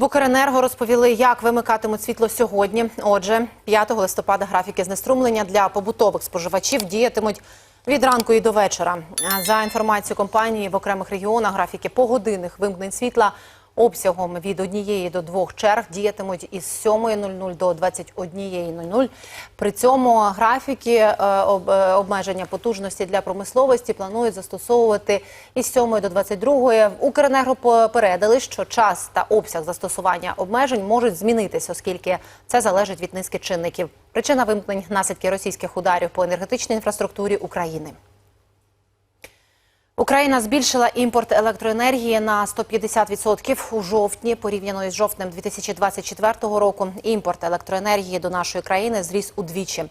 В Укренерго розповіли, як вимикатимуть світло сьогодні. Отже, 5 листопада графіки знеструмлення для побутових споживачів діятимуть від ранку і до вечора. За інформацією компанії, в окремих регіонах графіки погодинних вимкнень світла обсягом від однієї до двох черг діятимуть із 7.00 до 21.00. При цьому графіки е, е, обмеження потужності для промисловості планують застосовувати із 7 до 22. В Укренерго попередили, що час та обсяг застосування обмежень можуть змінитися, оскільки це залежить від низки чинників. Причина вимкнень наслідки російських ударів по енергетичній інфраструктурі України. Україна збільшила імпорт електроенергії на 150% у жовтні, порівняно із жовтнем 2024 року. Імпорт електроенергії до нашої країни зріс удвічі.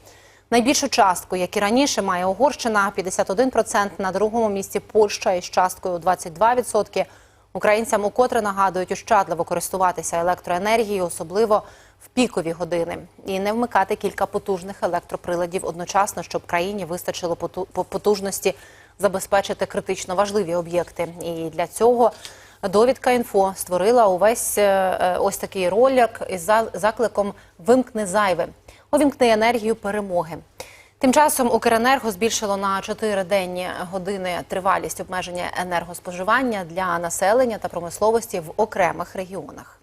Найбільшу частку, як і раніше, має Угорщина 51%, на другому місці Польща із часткою 22%. Українцям укотре нагадують ощадливо користуватися електроенергією, особливо в пікові години, і не вмикати кілька потужних електроприладів одночасно, щоб країні вистачило поту- по- потужності забезпечити критично важливі об'єкти. І для цього довідка інфо створила увесь е, е, ось такий ролик із закликом Вимкни зайве, увімкни енергію перемоги. Тим часом Укренерго збільшило на 4 денні години тривалість обмеження енергоспоживання для населення та промисловості в окремих регіонах.